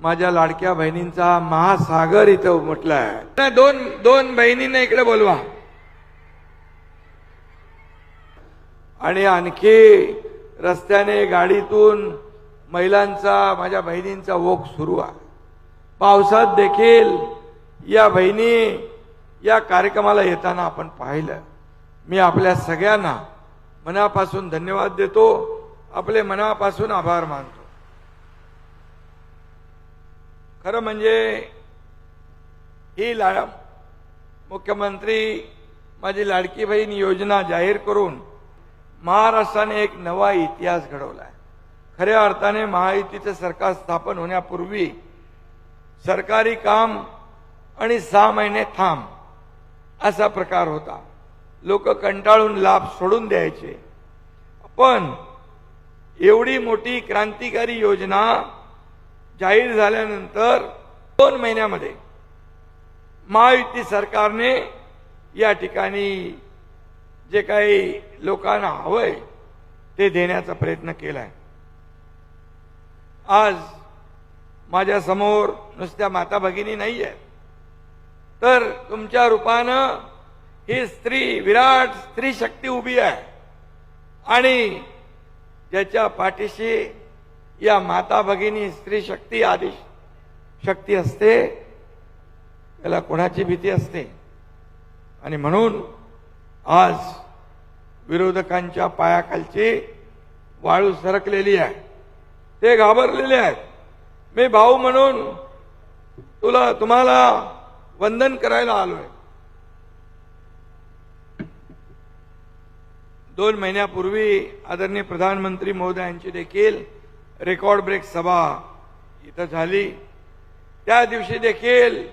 माझ्या लाडक्या बहिणींचा महासागर इथं म्हटलं आहे दोन दोन बहिणींना इकडे बोलवा. आणि आणखी रस्त्याने गाडीतून महिलांचा माझ्या बहिणींचा ओघ सुरू आहे. पावसात देखील या बहिणी या कार्यक्रमाला येताना आपण पाहिलं. मी आपल्या सगळ्यांना मनापासून धन्यवाद देतो. आपले मनापासून आभार मानतो. खरं म्हणजे ही ला मुख्यमंत्री माझी लाडकी बहीण योजना जाहीर करून महाराष्ट्राने एक नवा इतिहास घडवला आहे खऱ्या अर्थाने महायुतीचं सरकार स्थापन होण्यापूर्वी सरकारी काम आणि सहा महिने थांब असा प्रकार होता. लोक कंटाळून लाभ सोडून द्यायचे. पण एवढी मोठी क्रांतिकारी योजना जाहीर झाल्यानंतर दोन महिन्यामध्ये महायुती सरकारने या ठिकाणी जे काही लोकांना हवंय ते देण्याचा प्रयत्न केलाय. आज माझ्यासमोर नुसत्या माता भगिनी नाही आहेत तर तुमच्या रूपानं ही स्त्री विराट स्त्री शक्ती उभी आहे. आणि ज्याच्या पाठीशी या माता भगिनी स्त्री शक्ती आदी शक्ती असते त्याला कोणाची भीती असते? आणि म्हणून आज विरोधकांच्या पायाखालची वाळू सरकलेली आहे. ते घाबरलेले आहेत. मी भाऊ म्हणून तुला तुम्हाला वंदन करायला आलोय. दोन महिन्यापूर्वी आदरणीय प्रधानमंत्री महोदयांची देखील रेकॉर्ड ब्रेक सभा इथं झाली. त्या दिवशी देखील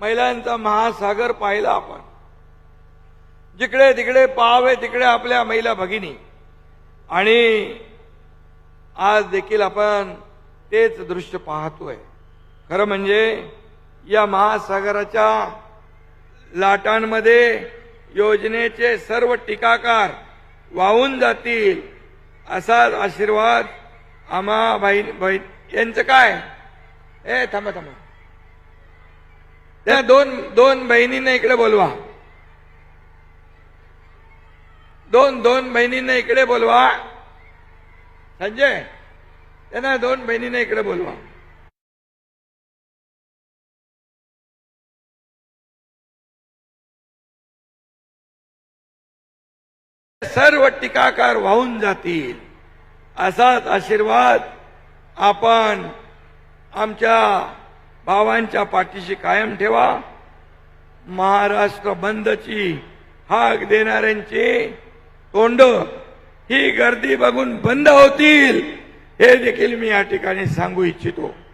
महिलांचा महासागर पाहिला आपण. जिकडे तिकडे पाहावे तिकडे आपल्या महिला भगिनी. आणि आज देखील आपण तेच दृश्य पाहतोय. खरं म्हणजे या महासागराच्या लाटांमध्ये योजनेचे सर्व टीकाकार वाहून जातील असाच आशीर्वाद आमा भाई बहीण यांचं काय? ए थांबा थांबा. त्या दोन दोन बहिणींना इकडे बोलवा. दोन दोन बहिणींना इकडे बोलवा. संजय त्यांना दोन बहिणींना इकडे बोलवा. सर्व टीकाकार वाहून जातील. असाच आशीर्वाद आपण आमच्या भावांच्या पाठीशी कायम ठेवा. महाराष्ट्र बंदची हाक देणाऱ्यांची तोंड ही गर्दी बघून बंद होतील हे देखील मी या ठिकाणी सांगू इच्छितो.